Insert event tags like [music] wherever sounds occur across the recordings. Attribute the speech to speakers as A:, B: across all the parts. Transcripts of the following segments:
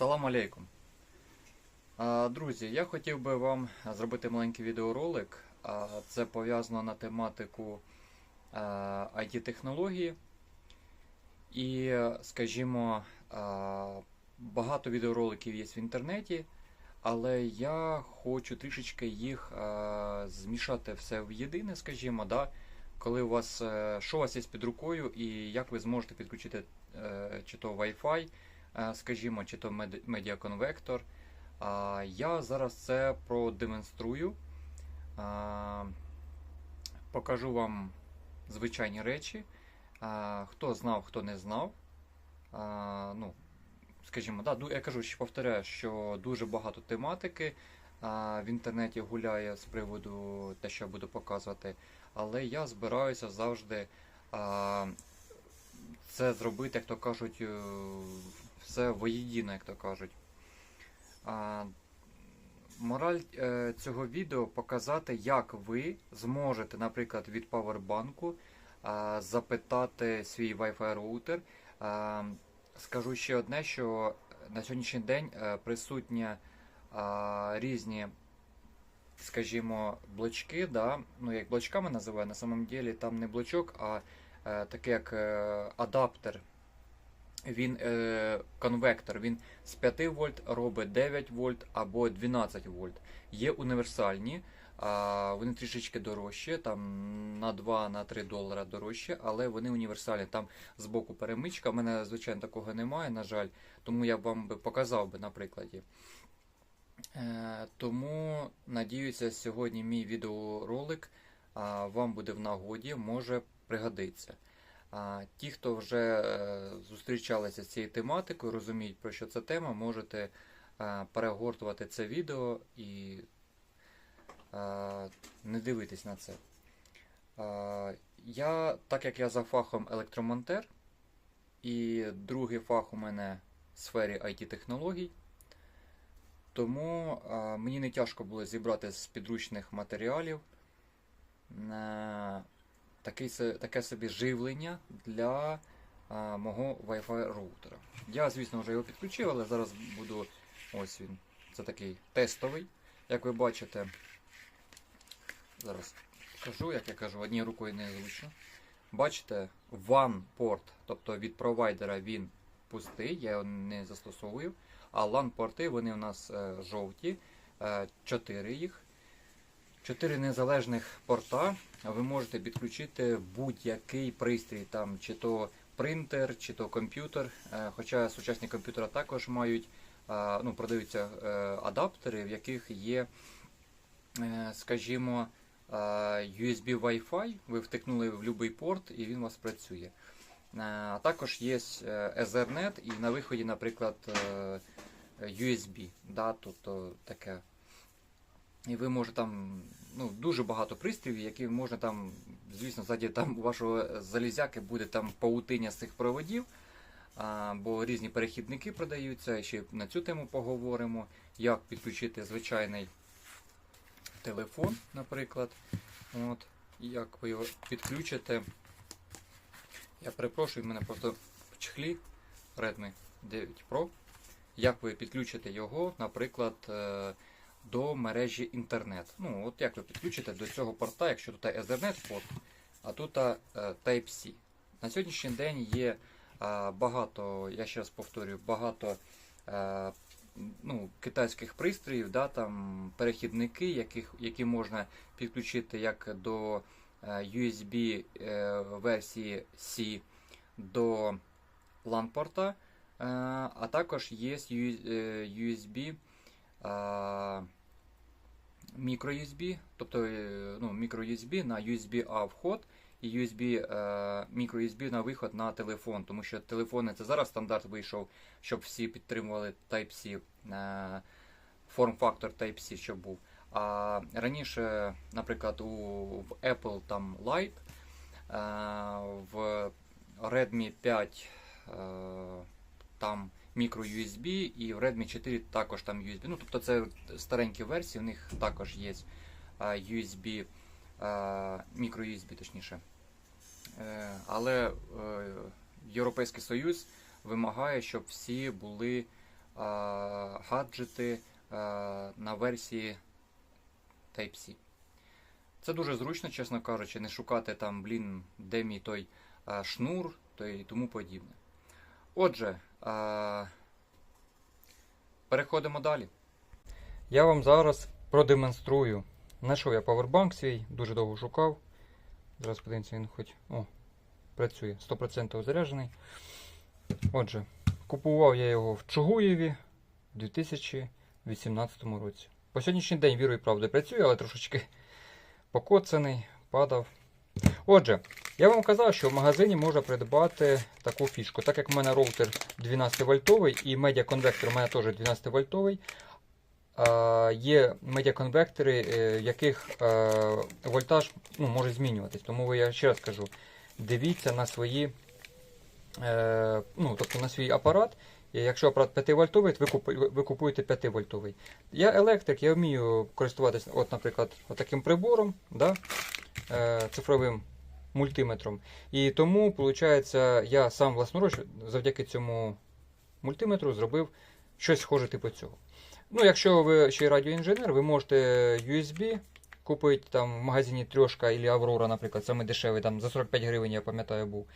A: Салам алейкум. Друзі, я хотів би вам зробити маленький відеоролик. Це пов'язано на тематику IT-технології. І, скажімо, багато відеороликів є в інтернеті, але я хочу трішечки їх змішати все в єдине, скажімо, да? коли у вас, е, що у вас є під рукою і як ви зможете підключити е, чи то Wi-Fi, скажімо, чи то мед- медіаконвектор. Я зараз це продемонструю. Покажу вам звичайні речі. Хто знав, хто не знав. Ну, скажімо, да, я кажу, що повторяю, що дуже багато тематики в інтернеті гуляє з приводу те, що я буду показувати. Але я збираюся завжди це зробити, як то кажуть, е, все воєдино, як то кажуть. А, Мораль е, цього відео показати, як ви зможете, наприклад, від павербанку запитати свій Wi-Fi роутер. Скажу ще одне, що на сьогоднішній день е, присутні різні, скажімо, блочки. Да? Ну, як блочками називаю, на самом деле там не блочок, а е, таке як адаптер. Він е, конвектор, він з 5 вольт робить 9 вольт або 12 вольт. Є універсальні, а, вони трішечки дорожчі, там на 2-3 долара дорожче, але вони універсальні. Там збоку перемичка. У мене, звичайно, такого немає, на жаль, тому я вам би показав би на прикладі. Е, тому надіюся, сьогодні мій відеоролик а, вам буде в нагоді, може пригодиться. Ті, хто вже е, зустрічалися з цією тематикою, розуміють, про що це тема, можете е, перегортувати це відео і е, не дивитись на це. Я, так як я за фахом електромонтер, і другий фах у мене в сфері IT-технологій, тому мені не тяжко було зібрати з підручних матеріалів такий, таке собі живлення для е, мого Wi-Fi роутера. Я, звісно, вже його підключив, але зараз буду. Ось він. Це такий тестовий. Як ви бачите, зараз кажу, як я кажу, однією рукою не зручно. Бачите, WAN порт, тобто від провайдера він пустий, я його не застосовую. А LAN-порти вони у нас е, жовті, 4 їх. Чотири незалежних порта. Ви можете підключити будь-який пристрій, там, чи то принтер, чи то комп'ютер. Е, Хоча сучасні комп'ютери також мають, е, ну, продаються е, адаптери, в яких є, скажімо, USB Wi-Fi. Ви втикнули в будь-який порт і він у вас працює. А також є Ethernet і на виході, наприклад, USB. Да, тобто таке. І ви можете там ну, дуже багато пристроїв, які можна там, звісно, ззаді там у вашого залізяки буде там паутиня з цих проводів, а, бо різні перехідники продаються. Ще на цю тему поговоримо, як підключити звичайний телефон, наприклад. От, як ви його підключите. Я перепрошую, в мене просто в чехлі Redmi 9 Pro. Як ви підключите його, наприклад, е, до мережі інтернет. Ну, от як ви підключите до цього порта, якщо тут Ethernet порт, а тут е, Type-C. На сьогоднішній день є е, багато, я ще раз повторюю, багато е, ну, китайських пристроїв, да, там, перехідники, яких, які можна підключити як до USB версії C до LAN-порта, а також є ю- е, USB тобто е, ну, microUSB на USB-A вход і USB, е, microUSB на виход на телефон, тому що телефони це зараз стандарт вийшов, щоб всі підтримували Type-C, е, форм-фактор Type-C, щоб був. А раніше, наприклад, у в Apple там Lite, в Redmi 5 е, там microUSB і в Redmi 4 також там USB. Ну, тобто це старенькі версії, в них також є USB, а, microUSB точніше. Е, Але е, Європейський Союз вимагає, щоб всі були гаджети на версії Type-C. Це дуже зручно, чесно кажучи, не шукати там, блін, де мій той шнур то і тому подібне. Отже, а, переходимо далі. Я вам зараз продемонструю. Знайшов я павербанк свій, дуже довго шукав. Зараз подивимося, він хоч. О, працює, 100% заряджений. Отже, купував я його в Чугуєві у 2018 році. По сьогоднішній день вірою і правдою працює, але трошечки покоцаний, падав. Отже, я вам казав, що в магазині можна придбати таку фішку. Так як в мене роутер 12 вольтовий і медіаконвектор у мене теж 12 вольтовий. Е, є медіаконвектори, е, яких е, вольтаж ну, може змінюватись. Тому я ще раз кажу, дивіться на свої, е, ну, тобто на свій апарат. І якщо апарат 5 вольтовий, то ви, купуєте 5 вольтовий. Я електрик, я вмію користуватися, от, наприклад, таким прибором, да, цифровим мультиметром. І тому, виходить, я сам власноруч завдяки цьому мультиметру зробив щось схоже типу цього. Ну, якщо ви ще радіоінженер, ви можете USB купити там в магазині Трьошка або Аврора, наприклад, саме дешевий, там за 45 гривень, я пам'ятаю, був.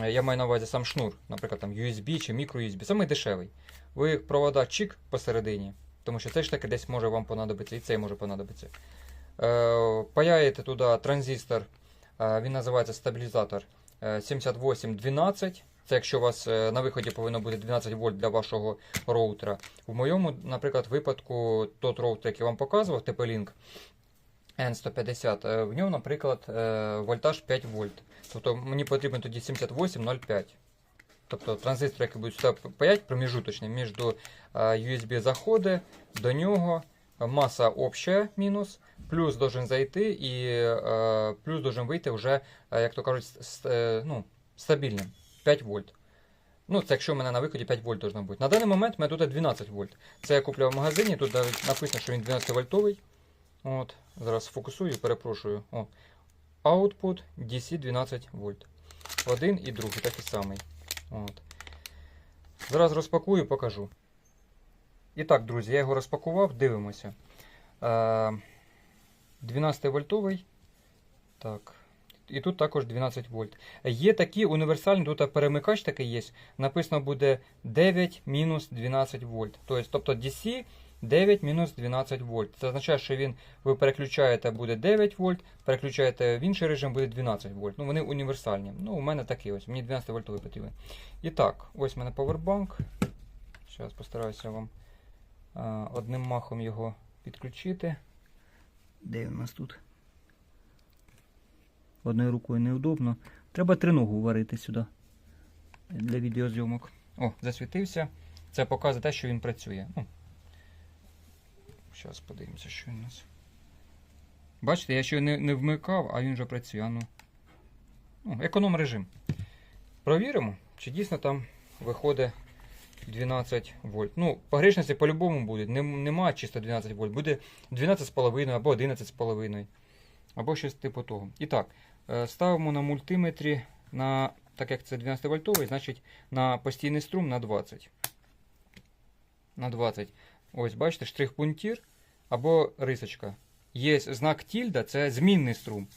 A: Е, Я маю на увазі сам шнур, наприклад, там USB чи micro-USB, самий дешевий. Ви провода чик посередині, тому що це ж таки десь може вам понадобитися, і цей може понадобитися. Е, паяєте туди транзистор, він називається стабілізатор е, 7812. Це якщо у вас е, на виході повинно бути 12 вольт для вашого роутера. В моєму, наприклад, випадку, тот роутер, який я вам показував, TP-Link N150, е, в ньому, наприклад, е, вольтаж 5 вольт. Тобто мені потрібен тоді 78,05. Тобто транзистор, який буде сюди паять, проміжуточний між е, USB заходи, до нього маса обща мінус, плюс должен зайти і е, плюс должен вийти вже, як то кажуть, е, ну, стабільним 5 вольт. Ну, це якщо в мене на виході 5 вольт должно бути. На даний момент в мене тут 12 вольт. Це я купляв в магазині, тут написано, що він 12 вольтовий. От, зараз фокусую, перепрошую. О. Output DC 12 вольт. Один і другий, такий самий. От. Зараз розпакую, покажу. І так, друзі, я його розпакував, дивимося. Е, 12 вольтовий. Так. І тут також 12 вольт. Є такі універсальні, тут перемикач такий є. Написано буде 9 мінус 12 вольт. Тобто, тобто DC 9 мінус 12 вольт. Це означає, що він ви переключаєте буде 9 вольт, переключаєте в інший режим буде 12 вольт. Ну, вони універсальні. Ну, у мене такий ось, мені 12 вольтовий потрібен. І так, ось у мене повербанк. Зараз постараюся вам одним махом його підключити. Де він у нас тут? Одною рукою неудобно. Треба триногу варити сюди для відеозйомок. О, засвітився. Це показує те, що він працює. Ну, Зараз подивимося, що він у нас. Бачите, я ще не, не вмикав, а він вже працює. Ну. Ну, економ режим. Провіримо, чи дійсно там виходить 12 вольт. Ну, погрешності по-любому. Нем- Нема чисто 12 вольт. Буде 12,5 або 11,5. Або щось типу того. І так, е, ставимо на мультиметрі, на, так як це 12 вольтовий, значить на постійний струм на 20. На 20. Ось, бачите, штрих-пунктір або рисочка. Є знак тільда, це змінний струм.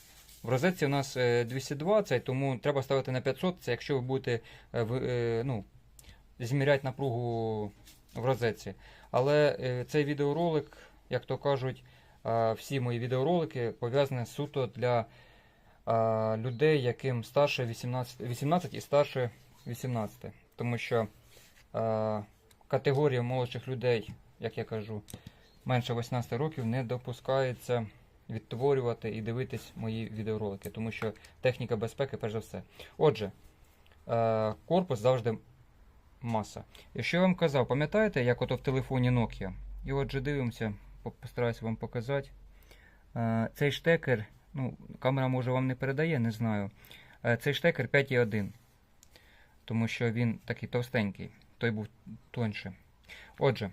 A: В розетці у нас е, 220, тому треба ставити на 500, це якщо ви будете е, е, ну, зміряти напругу в розетці. Але е, цей відеоролик, як то кажуть, е, всі мої відеоролики пов'язані суто для е, людей, яким старше 18, 18 і старше 18. Тому що категорія молодших людей, як я кажу, менше 18 років не допускається відтворювати і дивитись мої відеоролики, тому що техніка безпеки, перш за все. Отже, корпус завжди маса. Що я вам казав, пам'ятаєте, як ото в телефоні Nokia? І отже, дивимося, постараюся вам показати. Е, Цей штекер, ну, камера може вам не передає, не знаю. Е, Цей штекер 5,1. Тому що він такий товстенький, той був тоньше. Отже,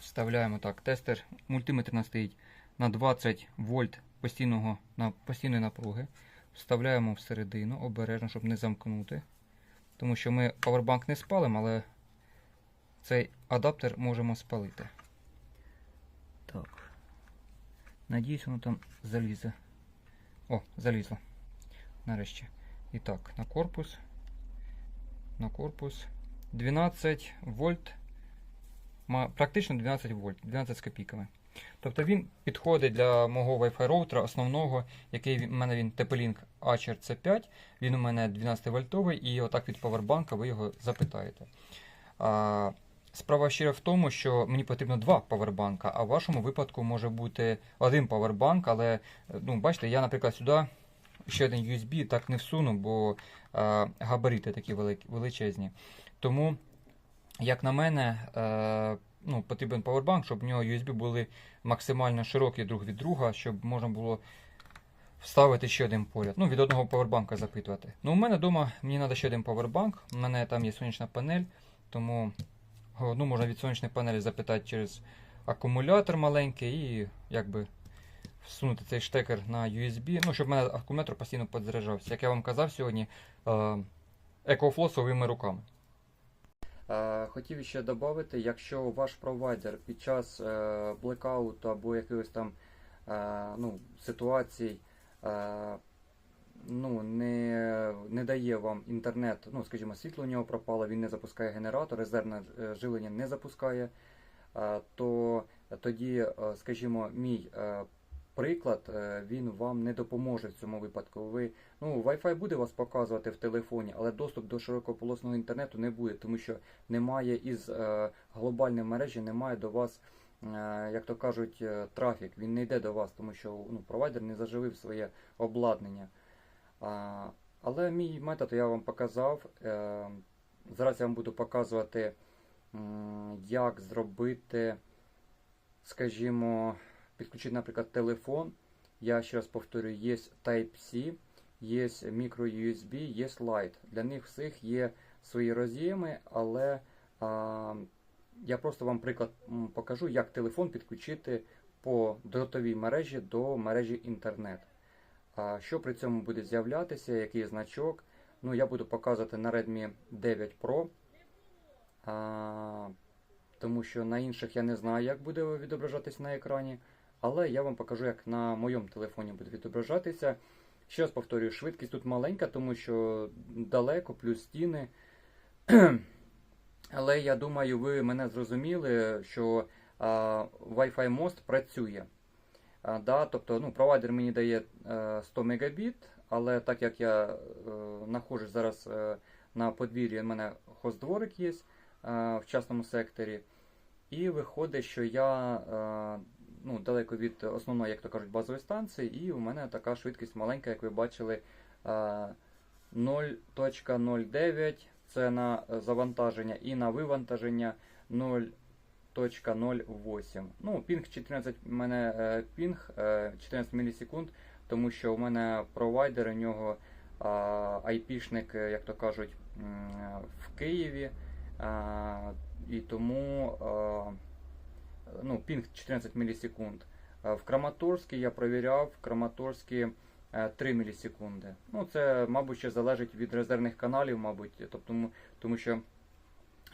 A: вставляємо так. Тестер, мультиметр у стоїть на 20 вольт постійної напруги. Вставляємо всередину, обережно, щоб не замкнути. Тому що ми павербанк не спалимо, але цей адаптер можемо спалити. Так. Надіюсь, воно там залізе. О, залізло. Нарешті. І так, на корпус. На корпус. 12 вольт. Практично 12 вольт, 12 з копійками. Тобто він підходить для мого Wi-Fi роутера основного, який в мене він TP-Link Archer C5. Він у мене 12 вольтовий, і отак від павербанка ви його запитаєте. А, справа ще в тому, що мені потрібно два павербанка, а в вашому випадку може бути один павербанк, але ну, бачите, я, наприклад, сюди ще один USB так не всуну, бо а, габарити такі величезні. Тому, як на мене, е, ну, потрібен павербанк, щоб в нього USB були максимально широкі друг від друга, щоб можна було вставити ще один поряд. Ну, від одного павербанка запитувати. Ну, у мене вдома мені треба ще один павербанк. У мене там є сонячна панель, тому одну можна від сонячної панелі запитати через акумулятор маленький і якби всунути цей штекер на USB, ну, щоб в мене акумулятор постійно підзаряджався. Як я вам казав сьогодні, е, EcoFlow своїми руками. Е, Хотів ще додати, якщо ваш провайдер під час е, блекауту або якихось там ну, ситуацій ну, не, не дає вам інтернет, ну, скажімо, світло у нього пропало, він не запускає генератор, резервне е, живлення не запускає, е, то тоді, е, скажімо, мій е, приклад, е, він вам не допоможе в цьому випадку. Ви, ну, Wi-Fi буде вас показувати в телефоні, але доступ до широкополосного інтернету не буде, тому що немає із е, глобальної мережі, немає до вас, е, як то кажуть, е, трафік. Він не йде до вас, тому що ну, провайдер не заживив своє обладнання. Але мій метод я вам показав. Е, зараз я вам буду показувати, як зробити, скажімо, підключити, наприклад, телефон. Я ще раз повторюю, є Type-C, є micro-USB, є Lite. Для них всіх є свої роз'єми, але я просто вам приклад покажу, як телефон підключити по дротовій мережі до мережі інтернет. Що при цьому буде з'являтися, який значок? Ну, я буду показувати на Redmi 9 Pro. Тому що на інших я не знаю, як буде відображатись на екрані. Але я вам покажу, як на моєму телефоні буде відображатися. Ще раз повторюю, швидкість тут маленька, тому що далеко, плюс стіни. [clears throat] Але я думаю, ви мене зрозуміли, що Wi-Fi мост працює. А, да, тобто ну, провайдер мені дає е, 100 Мбіт, але так як я е, знаходжусь зараз е, на подвір'ї, у мене хост-дворик є е, в частному секторі. І виходить, що я е, ну, далеко від основної, як то кажуть, базової станції, і у мене така швидкість маленька, як ви бачили, е, 0.09 це на завантаження і на вивантаження 0.08. Ну, пінг 14 у мене е, пінг е, 14 мілісекунд, тому що у мене провайдер, у нього е, IP-шник, е, як то кажуть, в Києві. Е, і тому е, ну, пінг 14 мілісекунд. Е, В Краматорській я провіряв, в Краматорській е, 3 мілісекунди. Ну, це, мабуть, ще залежить від резервних каналів, мабуть, тобто, тому, тому що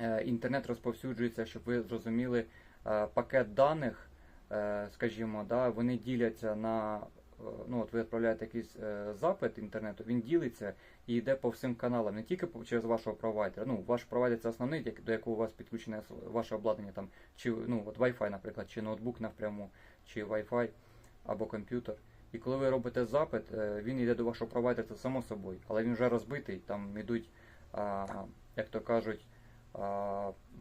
A: е, інтернет розповсюджується, щоб ви зрозуміли, е, пакет даних, е, скажімо, да, вони діляться на. е, Ну, от ви відправляєте якийсь е, запит інтернету, він ділиться і йде по всім каналам, не тільки через вашого провайдера. Ну, ваш провайдер це основний, як- до якого у вас підключене ваше обладнання, там, чи ну, от Wi-Fi, наприклад, чи ноутбук напряму, чи Wi-Fi або комп'ютер. І коли ви робите запит, е, він йде до вашого провайдера, це само собою, але він вже розбитий, там йдуть, як то кажуть,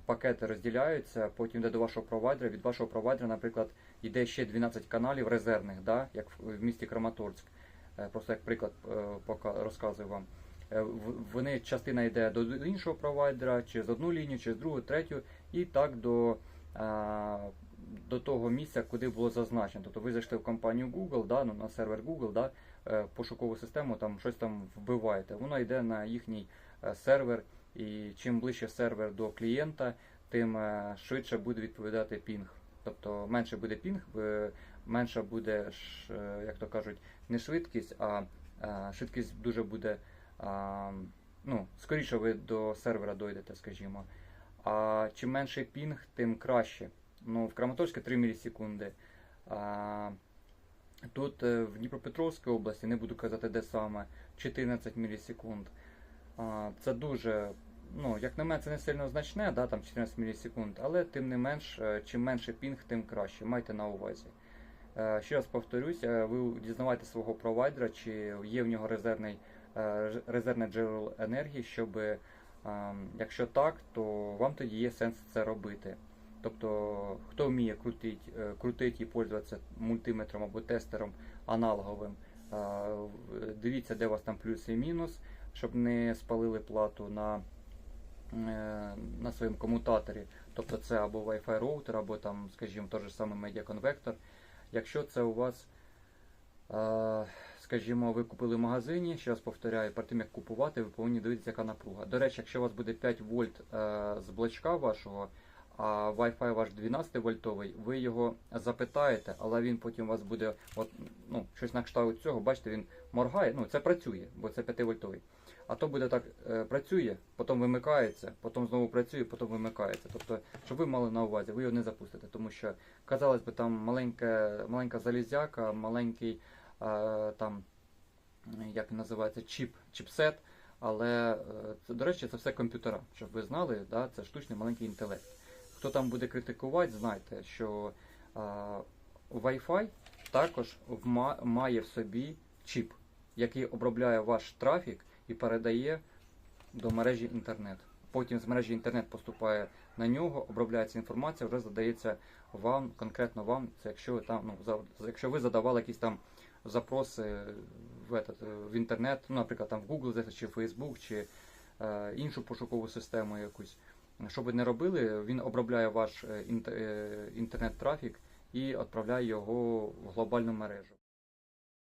A: пакети розділяються, потім йде до вашого провайдера. Від вашого провайдера, наприклад, йде ще 12 каналів резервних, да, як в місті Краматорськ. Е, Просто як приклад е, розказую вам. Вони частина йде до іншого провайдера, через одну лінію, через другу, третю, і так до, до того місця, куди було зазначено. Тобто ви зайшли в компанію Google, да, ну, на сервер Google, да, е, пошукову систему, там щось там вбиваєте. Воно йде на їхній е, сервер, і чим ближче сервер до клієнта, тим е, швидше буде відповідати пінг. Тобто менше буде пінг, менша буде, як то кажуть, не швидкість, а швидкість дуже буде. Ну, скоріше ви до сервера дойдете, скажімо. А чим менший пінг, тим краще. Ну, в Краматорську 3 мілісекунди. А, тут е, в Дніпропетровській області, не буду казати де саме, 14 мілісекунд. А, це дуже, ну, як на мене, це не сильно значне, да, там 14 мілісекунд, але тим не менш, е, чим менше пінг, тим краще. Майте на увазі. Е, Ще раз повторюсь, е, ви дізнавайте свого провайдера, чи є в нього резервний, резервне джерело енергії, щоб, е, якщо так, то вам тоді є сенс це робити. Тобто, хто вміє крутити, е, крутити і пользуватися мультиметром або тестером аналоговим, е, дивіться, де у вас там плюс і мінус, щоб не спалили плату на, е, на своєму комутаторі. Тобто це або Wi-Fi роутер, або там, скажімо, той же самий медіаконвектор. Якщо це у вас, скажімо, ви купили в магазині, ще раз повторяю, перед тим як купувати, ви повинні дивитися, яка напруга. До речі, якщо у вас буде 5 вольт з блочка вашого, а Wi-Fi ваш 12 вольтовий, ви його запитаєте, але він потім у вас буде от, ну, щось на кшталт цього, бачите, він моргає, ну це працює, бо це 5 вольтовий. А то буде так, е, працює, потім вимикається, потім знову працює, потім вимикається. Тобто, щоб ви мали на увазі, ви його не запустите, тому що, казалось би, там маленька, маленька залізяка, маленький е, там, як називається, чіп, чіпсет. Але, е, це, до речі, це все комп'ютера, щоб ви знали, да, це штучний маленький інтелект. Хто там буде критикувати, знайте, що Wi-Fi також має в собі чіп, який обробляє ваш трафік і передає до мережі інтернет. Потім з мережі інтернет поступає на нього, обробляється інформація, вже задається вам, конкретно вам. Це якщо ви там, ну, якщо ви задавали якісь там запроси в, этот, в інтернет, ну, наприклад, там в Google чи Facebook, чи е, іншу пошукову систему якусь. Що ви не робили, він обробляє ваш е, е, інтернет-трафік і відправляє його в глобальну мережу.